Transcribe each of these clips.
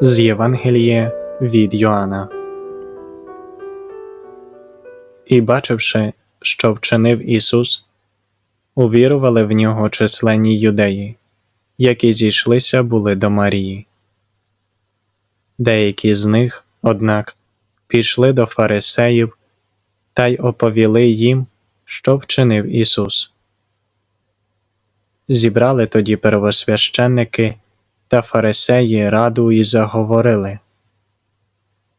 З Євангелія від Йоанна. І бачивши, що вчинив Ісус, увірували в нього численні юдеї, які зійшлися були до Марії. Деякі з них, однак, пішли до фарисеїв та й оповіли їм, що вчинив Ісус. Зібрали тоді первосвященники та фарисеї раду і заговорили,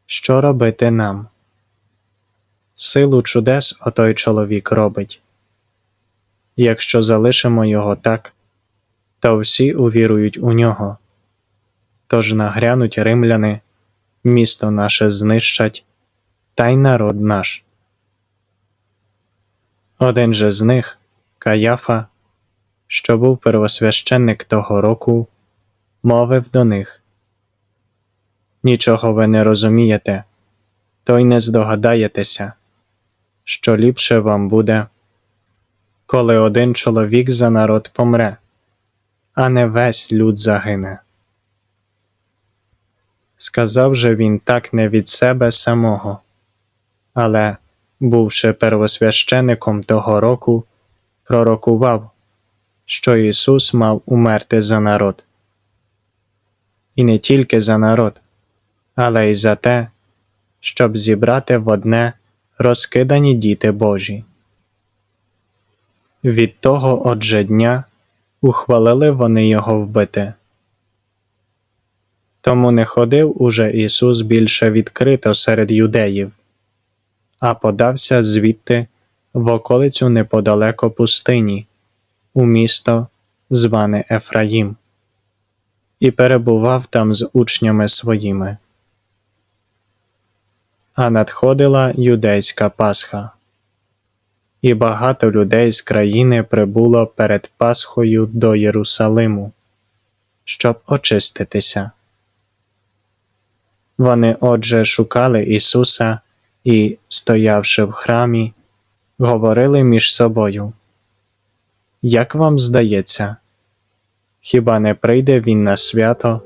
що робити нам? Силу чудес отой чоловік робить. Якщо залишимо його так, то всі увірують у нього. Тож нагрянуть римляни, місто наше знищать, та й народ наш. Один же з них, Каяфа, що був первосвященник того року, мовив до них Нічого ви не розумієте, то й не здогадаєтеся, що ліпше вам буде, коли один чоловік за народ помре, а не весь люд загине. Сказав же він так не від себе самого, але, бувши первосвящеником того року, пророкував, що Ісус мав умерти за народ. І не тільки за народ, але й за те, щоб зібрати в одне розкидані діти Божі. Від того отже дня ухвалили вони його вбити. Тому не ходив уже Ісус більше відкрито серед юдеїв, а подався звідти в околицю неподалеко пустині, у місто, зване Ефраїм, і перебував там з учнями своїми. А надходила юдейська Пасха, і багато людей з країни прибуло перед Пасхою до Єрусалиму, щоб очиститися. Вони отже шукали Ісуса і, стоявши в храмі, говорили між собою. Як вам здається, хіба не прийде Він на свято